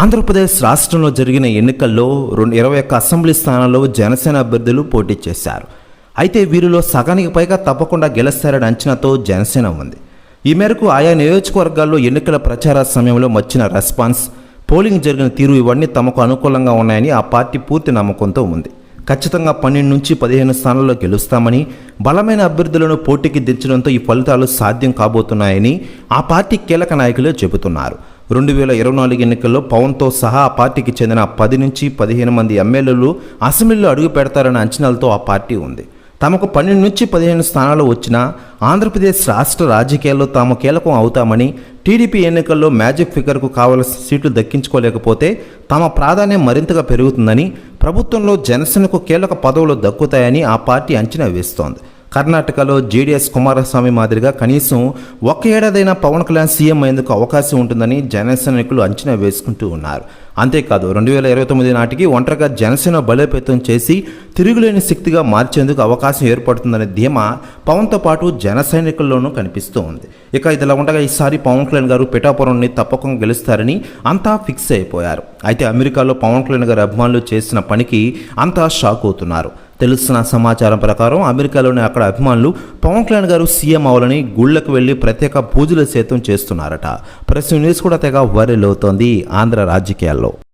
ఆంధ్రప్రదేశ్ రాష్ట్రంలో జరిగిన ఎన్నికల్లో రెండు ఇరవై ఒక్క అసెంబ్లీ స్థానాల్లో జనసేన అభ్యర్థులు పోటీ చేశారు. అయితే వీరిలో సగానికి పైగా తప్పకుండా గెలుస్తారని అంచనాతో జనసేన ఉంది. ఈ మేరకు ఆయా నియోజకవర్గాల్లో ఎన్నికల ప్రచార సమయంలో వచ్చిన రెస్పాన్స్ పోలింగ్ జరిగిన తీరు ఇవన్నీ తమకు అనుకూలంగా ఉన్నాయని ఆ పార్టీ పూర్తి నమ్మకంతో ఉంది. ఖచ్చితంగా పన్నెండు నుంచి పదిహేను స్థానాల్లో గెలుస్తామని బలమైన అభ్యర్థులను పోటీకి దించడంతో ఈ ఫలితాలు సాధ్యం కాబోతున్నాయని ఆ పార్టీ కీలక నాయకులు చెబుతున్నారు. రెండు వేల ఇరవై నాలుగు ఎన్నికల్లో పవన్తో సహా ఆ పార్టీకి చెందిన పది నుంచి పదిహేను మంది ఎమ్మెల్యేలు అసెంబ్లీలో అడుగు పెడతారన్న అంచనాలతో ఆ పార్టీ ఉంది. తమకు పన్నెండు నుంచి పదిహేను స్థానాలు వచ్చినా ఆంధ్రప్రదేశ్ రాష్ట్ర రాజకీయాల్లో తాము కీలకం అవుతామని టీడీపీ ఎన్నికల్లో మ్యాజిక్ ఫిగర్కు కావలసిన సీట్లు దక్కించుకోలేకపోతే తమ ప్రాధాన్యం మరింతగా పెరుగుతుందని ప్రభుత్వంలో జనసేనకు కీలక పదవులు దక్కుతాయని ఆ పార్టీ అంచనా వేస్తోంది. కర్ణాటకలో జేడీఎస్ కుమారస్వామి మాదిరిగా కనీసం ఒక ఏడాదైనా పవన్ కళ్యాణ్ సీఎం అయ్యేందుకు అవకాశం ఉంటుందని జనసేనకులు అంచనా వేసుకుంటూ ఉన్నారు. అంతేకాదు రెండు వేల ఇరవై తొమ్మిది నాటికి ఒంటరిగా జనసేన బలోపేతం చేసి తిరుగులేని శక్తిగా మార్చేందుకు అవకాశం ఏర్పడుతుందనే ధీమా పవన్తో పాటు జన సైనికుల్లోనూ కనిపిస్తూ ఉంది. ఇక ఇదిలా ఉండగా ఈసారి పవన్ కళ్యాణ్ గారు పిఠాపురంని తప్పకుండా గెలుస్తారని అంతా ఫిక్స్ అయిపోయారు. అయితే అమెరికాలో పవన్ కళ్యాణ్ గారి అభిమానులు చేసిన పనికి అంతా షాక్ అవుతున్నారు. తెలుస్తున్న సమాచారం ప్రకారం అమెరికాలోని అక్కడ అభిమానులు పవన్ కళ్యాణ్ గారు సీఎం అవ్వాలని గుళ్ళకు వెళ్ళి ప్రత్యేక పూజలు సైతం చేస్తున్నారట. ప్రెస్ న్యూస్ కూడా తెగ వైరల్ అవుతోంది ఆంధ్ర రాజకీయాల్లో.